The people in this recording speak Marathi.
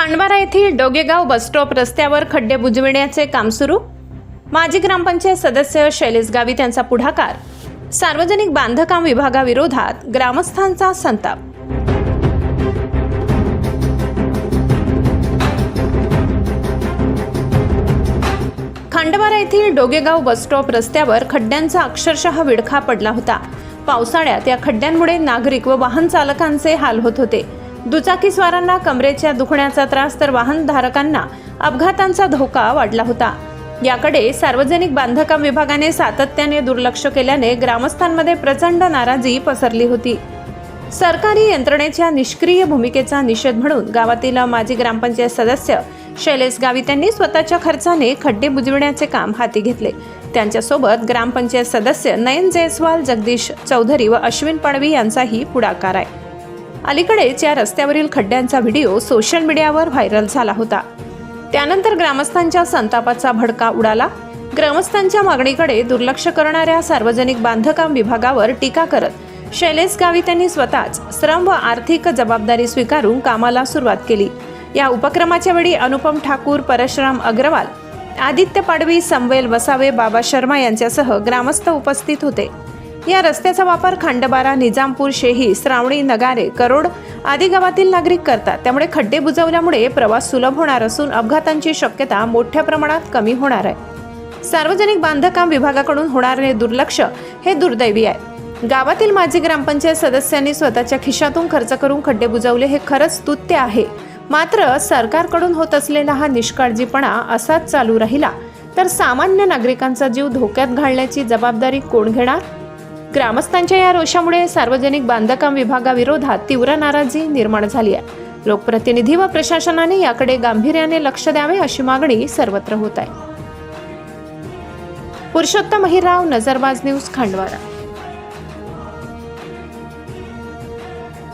खांडवारा येथील डोगेगाव बसस्टॉप रस्त्यावर खड्डे बुजविण्याचे काम सुरू? माजी ग्रामपंचायत सदस्य शैलेश गावित यांचा पुढाकार. सार्वजनिक बांधकाम विभागाविरोधात ग्रामस्थांचा संताप. खांडवारा येथील डोगेगाव बसस्टॉप रस्त्यावर खड्ड्यांचा अक्षरशः विडखा पडला होता. पावसाळ्यात या खड्ड्यांमुळे नागरिक व वाहन चालकांचे हाल होत होते. दुचाकीस्वारांना कमरेच्या दुखण्याचा त्रास तर वाहनधारकांना अपघातांचा धोका वाढला होता. याकडे सार्वजनिक बांधकाम विभागाने सातत्याने दुर्लक्ष केल्याने ग्रामस्थांमध्ये प्रचंड नाराजी पसरली होती. सरकारी यंत्रणेच्या निष्क्रिय भूमिकेचा निषेध म्हणून गावातील माजी ग्रामपंचायत सदस्य शैलेश गावित यांनी स्वतःच्या खर्चाने खड्डे बुजविण्याचे काम हाती घेतले. त्यांच्यासोबत ग्रामपंचायत सदस्य नयन जयस्वाल जगदीश चौधरी व अश्विन पाडवी यांचाही पुढाकार आहे. अलीकडेच या रस्त्यावरील खड्ड्यांचा व्हिडिओ सोशल मीडियावर व्हायरल झाला होता. त्यानंतर ग्रामस्थांच्या संतापाचा भडका उडाला. ग्रामस्थांच्या मागणीकडे दुर्लक्ष करणाऱ्या सार्वजनिक बांधकाम विभागावर टीका करत शैलेश गावित यांनी स्वतःच श्रम व आर्थिक जबाबदारी स्वीकारून कामाला सुरुवात केली. या उपक्रमाच्या वेळी अनुपम ठाकूर परशुराम अग्रवाल आदित्य पाडवी समवेल वसावे बाबा शर्मा यांच्यासह ग्रामस्थ उपस्थित होते. या रस्त्याचा वापर खांडबारा निजामपूर शेही श्रावणी नगारे करोड आदी गावातील नागरिक करतात. त्यामुळे खड्डे बुजवल्यामुळे प्रवास सुलभ होणार असून अपघातांची शक्यता मोठ्या प्रमाणात कमी होणार आहे. सार्वजनिक बांधकाम विभागाकडून होणारे दुर्लक्ष हे दुर्दैवी आहे. गावातील माजी ग्रामपंचायत सदस्यांनी स्वतःच्या खिशातून खर्च करून खड्डे बुजवले हे खरंच तुत्य आहे. मात्र सरकारकडून होत असलेला हा निष्काळजीपणा असाच चालू राहिला. तर सामान्य नागरिकांचा जीव धोक्यात घालण्याची जबाबदारी कोण घेणार? ग्रामस्थांच्या या रोषामुळे सार्वजनिक बांधकाम विभागाविरोधात तीव्र नाराजी निर्माण झाली आहे. लोकप्रतिनिधी व प्रशासनाने याकडे गांभीर्याने लक्ष द्यावे अशी मागणी सर्वत्र होत आहे. पुरुषोत्तम हिराव नजरबाज न्यूज खांडवारा.